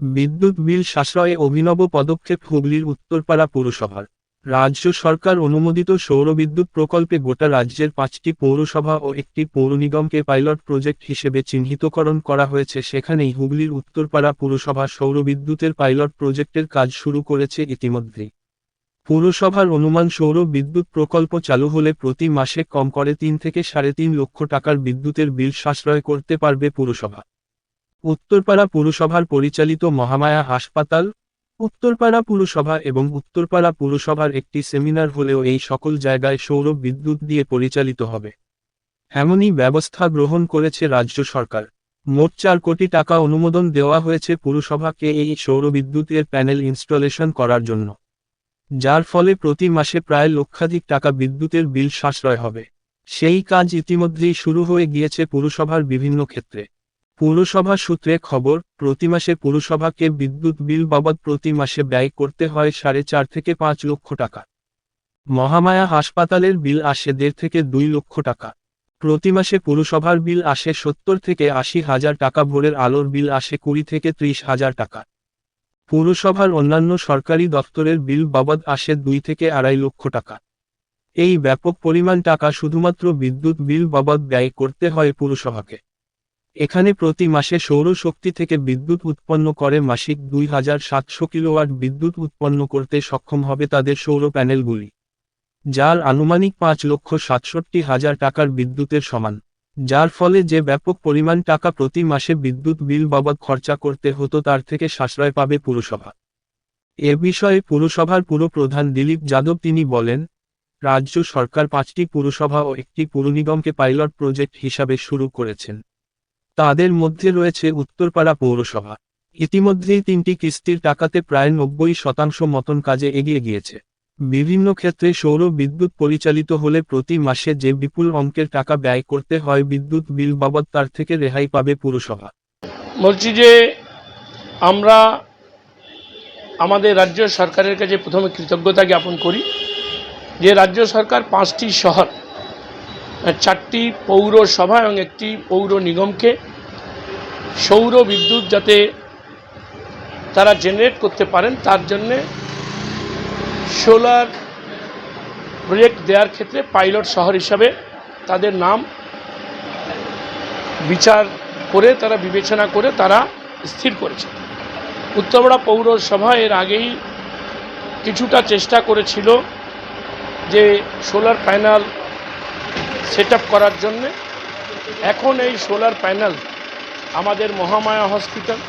বিদ্যুৎ বিল সাশ্রয়ে অভিনব পদক্ষেপ হুগলির উত্তরপাড়া পৌরসভার। রাজ্য সরকার অনুমোদিত সৌরবিদ্যুৎ প্রকল্পে গোটা রাজ্যের পাঁচটি পৌরসভা ও একটি পৌর নিগমকে পাইলট প্রজেক্ট হিসেবে চিহ্নিতকরণ করা হয়েছে। সেখানেই হুগলির উত্তরপাড়া পুরসভা সৌরবিদ্যুতের পাইলট প্রজেক্টের কাজ শুরু করেছে ইতিমধ্যেই পুরসভার অনুমান সৌর বিদ্যুৎ প্রকল্প চালু হলে প্রতি মাসে কম করে তিন থেকে সাড়ে তিন লক্ষ টাকার বিদ্যুতের বিল সাশ্রয় করতে পারবে পুরসভা। উত্তরপাড়া পুরসভার পরিচালিত মহামায়া হাসপাতাল, উত্তরপাড়া পুরসভা এবং উত্তরপাড়া পুরসভার একটি সেমিনার হলেও এই সকল জায়গায় সৌর বিদ্যুৎ দিয়ে পরিচালিত হবে। এমনই ব্যবস্থা গ্রহণ করেছে রাজ্য সরকার। মোট চার কোটি টাকা অনুমোদন দেওয়া হয়েছে পুরসভাকে এই সৌরবিদ্যুতের প্যানেল ইনস্টলেশন করার জন্য। যার ফলে প্রতি মাসে প্রায় লক্ষাধিক টাকা বিদ্যুতের বিল সাশ্রয় হবে। সেই কাজ ইতিমধ্যেই শুরু হয়ে গিয়েছে পুরসভার বিভিন্ন ক্ষেত্রে। পুরসভা সূত্রে খবর, প্রতি মাসে পুরসভাকে বিদ্যুৎ বিল বাবদ প্রতি মাসে ব্যয় করতে হয় সাড়ে চার থেকে পাঁচ লক্ষ টাকা। মহামায়া হাসপাতালের বিল আসে দেড় থেকে দুই লক্ষ টাকা। প্রতি মাসে পুরসভার বিল আসে সত্তর থেকে আশি হাজার টাকা, ভোরের আলোর বিল আসে কুড়ি থেকে ত্রিশ হাজার টাকা। পুরসভার অন্যান্য সরকারি দপ্তরের বিল বাবদ আসে দুই থেকে আড়াই লক্ষ টাকা। এই ব্যাপক পরিমাণ টাকা শুধুমাত্র বিদ্যুৎ বিল বাবদ ব্যয় করতে হয় পুরসভাকে। এখানে প্রতি মাসে সৌরশক্তি থেকে বিদ্যুৎ উৎপন্ন করে মাসিক দুই হাজার সাতশো কিলোওয়াট বিদ্যুৎ উৎপন্ন করতে সক্ষম হবে তাদের সৌর প্যানেলগুলি, যার আনুমানিক পাঁচ লক্ষ সাতষট্টি হাজার টাকার বিদ্যুতের সমান, যার ফলে যে ব্যাপক পরিমাণ টাকা প্রতি মাসে বিদ্যুৎ বিল বাবদ খরচা করতে হতো তার থেকে সাশ্রয় পাবে পুরসভা। এ বিষয়ে পুরসভার পুরপ্রধান দিলীপ যাদব তিনি বলেন, রাজ্য সরকার পাঁচটি পুরসভা ও একটি পুরনিগমকে পাইলট প্রজেক্ট হিসাবে শুরু করেছেন। তাদের মধ্যে রয়েছে উত্তরপাড়া পৌরসভা। ইতিমধ্যেই তিনটি কিস্তির টাকাতে প্রায় নব্বই শতাংশ মতন কাজে এগিয়ে গিয়েছে। বিভিন্ন ক্ষেত্রে সৌর বিদ্যুৎ পরিচালিত হলে প্রতি মাসে যে বিপুল অঙ্কের টাকা ব্যয় করতে হয় বিদ্যুৎ বিল বাবদ তার থেকে রেহাই পাবে পুরসভা। বলছি যে আমরা আমাদের রাজ্য সরকারের কাছে প্রথমে কৃতজ্ঞতা জ্ঞাপন করি যে রাজ্য সরকার পাঁচটি শহর চারটি পৌরসভা এবং একটি পৌর নিগমকে সৌর বিদ্যুৎ যাতে তারা জেনারেট করতে পারেন, তার জন্যে সোলার প্রজেক্ট দেওয়ার ক্ষেত্রে পাইলট শহর হিসাবে তাদের নাম বিচার করে, তারা বিবেচনা করে, তারা স্থির করেছে। উত্তরপাড়া পৌরসভা এর আগেই কিছুটা চেষ্টা করেছিল যে সোলার প্যানেল সেট করার জন্যে এখন এই সোলার প্যানেল আমাদের মহামায়া হসপিটাল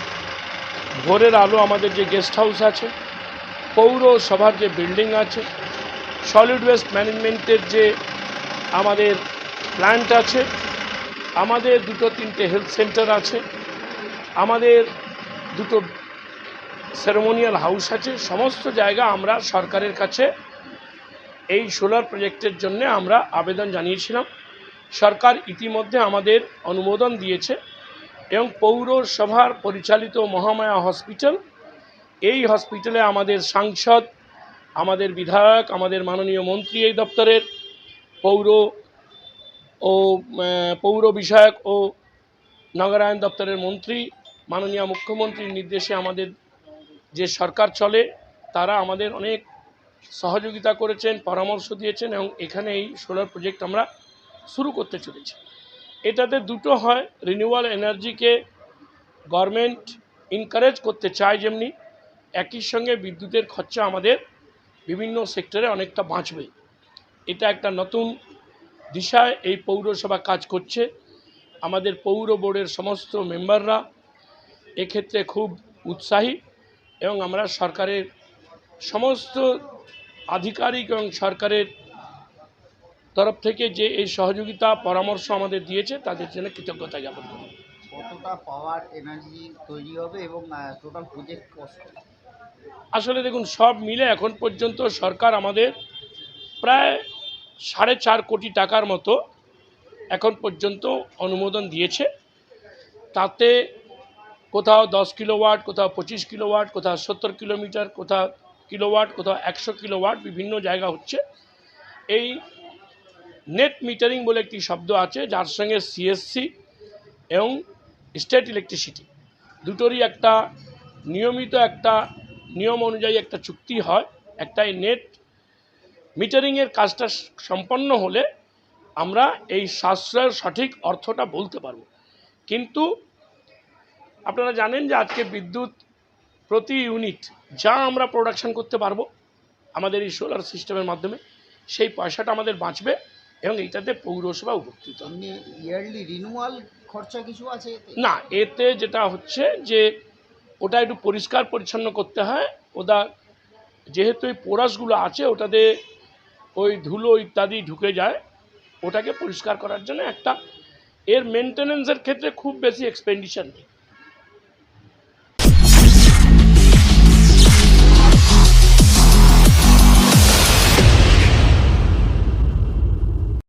ভোরের আলো আমাদের যে গেস্ট হাউস আছে পৌরসভার যে বিল্ডিং আছে সলিড ওয়েস্ট ম্যানেজমেন্টের যে আমাদের প্ল্যান্ট আছে, আমাদের দুটো তিনটে হেলথ সেন্টার আছে, আমাদের দুটো সেরেমোনিয়াল হাউস আছে, সমস্ত জায়গা আমরা সরকারের কাছে এই সোলার প্রজেক্টের জন্য আমরা আবেদন জানিয়েছিলাম। সরকার ইতিমধ্যে আমাদের অনুমোদন দিয়েছে এবং পৌরসভার পরিচালিত মহামায়া হসপিটাল, এই হসপিটালে আমাদের সাংসদ, আমাদের বিধায়ক, আমাদের মাননীয় মন্ত্রী এই দপ্তরের পৌর ও পৌর বিষয়ক ও নগরায়ণ দপ্তরের মন্ত্রী, মাননীয় মুখ্যমন্ত্রীর নির্দেশে আমাদের যে সরকার চলে, তারা আমাদের অনেক সহযোগিতা করেছেন, পরামর্শ দিয়েছেন এবং এখানে এই সোলার প্রজেক্ট আমরা শুরু করতে চলেছি। এটাতে দুটো হয় রিনিউয়াল এনার্জিকে গভর্নমেন্ট ইনকারেজ করতে চায় যেমনি, একই সঙ্গে বিদ্যুতের খরচা আমাদের বিভিন্ন সেক্টরে অনেকটা বাঁচবে। এটা একটা নতুন দিশায় এই পৌরসভা কাজ করছে। আমাদের পৌর বোর্ডের সমস্ত মেম্বাররা এক্ষেত্রে খুব উৎসাহী এবং আমরা সরকারের সমস্ত আধিকারিক এবং সরকারের তরফ থেকে যে এই সহযোগিতা পরামর্শ আমাদের দিয়েছে তাদের জন্য কৃতজ্ঞতা জ্ঞাপন করি কতটা পাওয়ার এনার্জি তৈরি হবে এবং টোটাল প্রজেক্ট কস্ট আসলে দেখুন সব মিলে এখন পর্যন্ত সরকার আমাদের প্রায় সাড়ে চার কোটি টাকার মতো এখন পর্যন্ত অনুমোদন দিয়েছে। তাতে কোথাও দশ কিলোওয়াট কোথাও পঁচিশ কিলোওয়াট কোথাও সত্তর কিলোমিটার কোথাও কিলোওয়াট, কোথাও একশো কিলোওয়াট বিভিন্ন জায়গা হচ্ছে। এই নেট মিটারিং বলে একটি শব্দ আছে, যার সঙ্গে সিএসসি এবং স্টেট ইলেকট্রিসিটি। দুটোরই একটা নিয়মিত একটা নিয়ম অনুযায়ী একটা চুক্তি হয়। একটা এই নেট মিটারিংয়ের কাজটা সম্পন্ন হলে আমরা এই সাশ্রয়ের সঠিক অর্থটা বলতে পারব। কিন্তু আপনারা জানেন যে আজকে বিদ্যুৎ প্রতি ইউনিট যা আমরা প্রোডাকশান করতে পারব আমাদের এই সোলার সিস্টেমের মাধ্যমে সেই পয়সাটা আমাদের বাঁচবে এবং এইটাতে পৌরসভা উপকৃত। ইয়ারলি রিনিউয়াল খরচা কিছু আছে না এতে যেটা হচ্ছে যে ওটা একটু পরিষ্কার পরিচ্ছন্ন করতে হয়। ওটা যেহেতু এই পোরাসগুলো আছে ওটাতে ওই ধুলো ইত্যাদি ঢুকে যায় ওটাকে পরিষ্কার করার জন্য একটা এর মেনটেনেন্সের ক্ষেত্রে খুব বেশি এক্সপেন্ডিচার নেই।